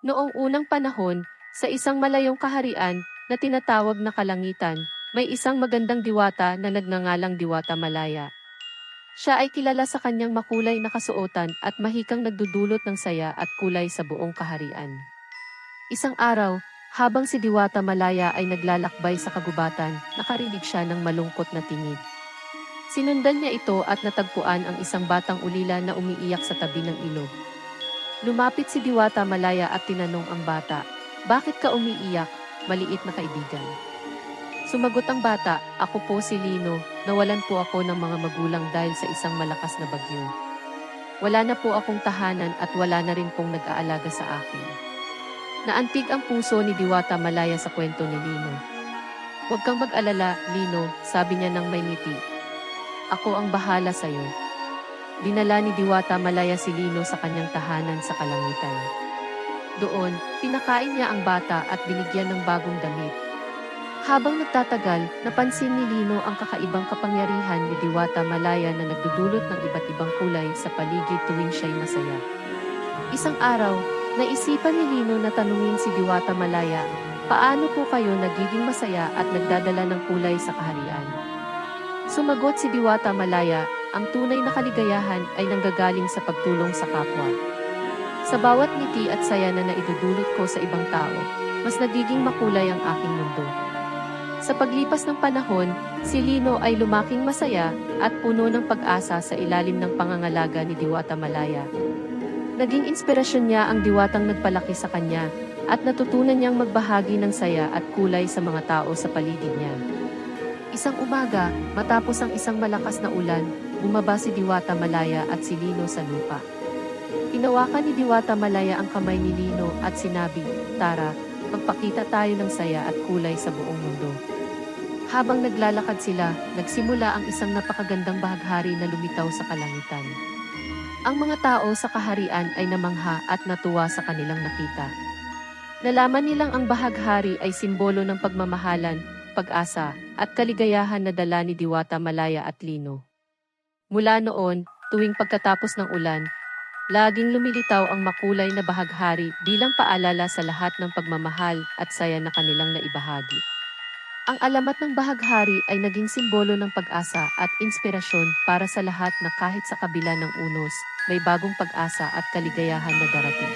Noong unang panahon, sa isang malayong kaharian na tinatawag na kalangitan, may isang magandang diwata na nagngangalang Diwata Malaya. Siya ay kilala sa kanyang makulay na kasuotan at mahikang nagdudulot ng saya at kulay sa buong kaharian. Isang araw, habang si Diwata Malaya ay naglalakbay sa kagubatan, nakarinig siya ng malungkot na tingid. Sinundan niya ito at natagpuan ang isang batang ulila na umiiyak sa tabi ng ilog. Lumapit si Diwata Malaya at tinanong ang bata, Bakit ka umiiyak, maliit na kaibigan? Sumagot ang bata, Ako po si Lino, nawalan po ako ng mga magulang dahil sa isang malakas na bagyo. Wala na po akong tahanan at wala na rin pong nag-aalaga sa akin. Naantig ang puso ni Diwata Malaya sa kwento ni Lino. Huwag kang mag-alala, Lino, sabi niya ng may ngiti. Ako ang bahala sa'yo. Dinala ni Diwata Malaya si Lino sa kanyang tahanan sa kalangitan. Doon, pinakain niya ang bata at binigyan ng bagong damit. Habang nagtatagal, napansin ni Lino ang kakaibang kapangyarihan ni Diwata Malaya na nagdudulot ng iba't ibang kulay sa paligid tuwing siya'y masaya. Isang araw, naisipan ni Lino na tanungin si Diwata Malaya, paano po kayo nagiging masaya at nagdadala ng kulay sa kaharian? Sumagot si Diwata Malaya, ang tunay na kaligayahan ay nanggagaling sa pagtulong sa kapwa. Sa bawat ngiti at saya na naidudulot ko sa ibang tao, mas nagiging makulay ang aking mundo. Sa paglipas ng panahon, si Lino ay lumaking masaya at puno ng pag-asa sa ilalim ng pangangalaga ni Diwata Malaya. Naging inspirasyon niya ang diwatang nagpalaki sa kanya at natutunan niyang magbahagi ng saya at kulay sa mga tao sa paligid niya. Isang umaga, matapos ang isang malakas na ulan, bumaba si Diwata Malaya at si Lino sa lupa. Inawakan ni Diwata Malaya ang kamay ni Lino at sinabi, Tara, magpakita tayo ng saya at kulay sa buong mundo. Habang naglalakad sila, nagsimula ang isang napakagandang bahaghari na lumitaw sa kalangitan. Ang mga tao sa kaharian ay namangha at natuwa sa kanilang nakita. Nalaman nilang ang bahaghari ay simbolo ng pagmamahalan, pag-asa, at kaligayahan na dala ni Diwata Malaya at Lino. Mula noon, tuwing pagkatapos ng ulan, laging lumilitaw ang makulay na bahaghari bilang paalala sa lahat ng pagmamahal at saya na kanilang naibahagi. Ang alamat ng bahaghari ay naging simbolo ng pag-asa at inspirasyon para sa lahat na kahit sa kabila ng unos, may bagong pag-asa at kaligayahan na darating.